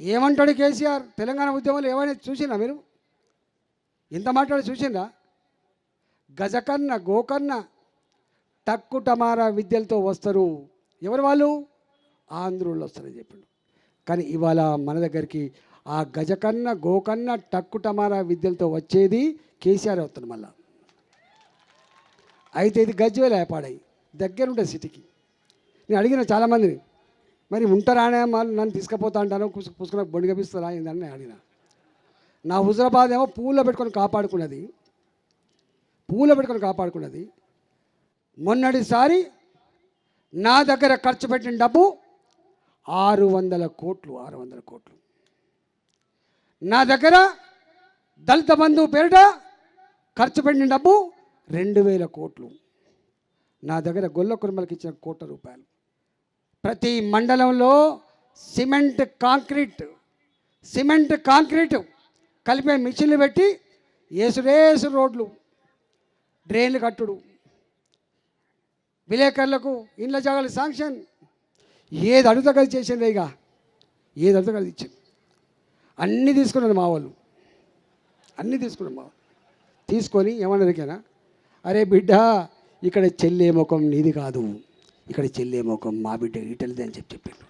ఏమంటాడు కేసీఆర్? తెలంగాణ ఉద్యమంలో ఏమైనా చూసిందా మీరు? ఎంత మాట్లాడి చూసిందా గజకన్న గోకన్న టక్కు టమారా విద్యలతో వస్తారు. ఎవరు వాళ్ళు? ఆంధ్రులు వస్తారని చెప్పిండు. కానీ ఇవాళ మన దగ్గరికి ఆ గజకన్న గోకన్న టక్కు టమారా విద్యలతో వచ్చేది కేసీఆర్ అవుతుంది మళ్ళా. అయితే ఇది గజ్వేల్ ఏపాడాయి దగ్గరుండే సిటీకి. నేను అడిగిన చాలామందిని మరి ఉంటారానే మళ్ళీ నన్ను తీసుకుపోతా అంటాను పుసుకున్న బొడి కపిస్తారా ఏందని నేను అడిగిన. నా హుజరాబాద్ ఏమో పూల్లో పెట్టుకొని కాపాడుకున్నది. పూల పెట్టుకొని కాపాడుకున్నది. మొన్నటిసారి నా దగ్గర ఖర్చు పెట్టిన డబ్బు ఆరు వందల కోట్లు ఆరు వందల కోట్లు. నా దగ్గర దళిత బంధు పేరిట ఖర్చు పెట్టిన డబ్బు రెండు వేల కోట్లు. నా దగ్గర గొల్ల కుర్మలకి ఇచ్చిన కోట్ల రూపాయలు. ప్రతి మండలంలో సిమెంట్ కాంక్రీట్ సిమెంట్ కాంక్రీట్ కలిపే మిషన్లు పెట్టి ఏసురేసు రోడ్లు డ్రైన్లు కట్టుడు. విలేకరులకు ఇండ్ల జాగాలు శాంక్షన్. ఏది అడుగుతా కలిసి చేసింది ఇక? ఏది అడుగుతా కలిసి ఇచ్చింది అన్నీ తీసుకున్నారు మా వాళ్ళు. అన్నీ తీసుకున్నాను మా వాళ్ళు. తీసుకొని ఏమన్నా అరే బిడ్డ ఇక్కడ చెల్లే ముఖం నీది కాదు. ఇక్కడ చెల్లే ఒక మా బిడ్డ ఈటలది అని చెప్పి చెప్పిండు.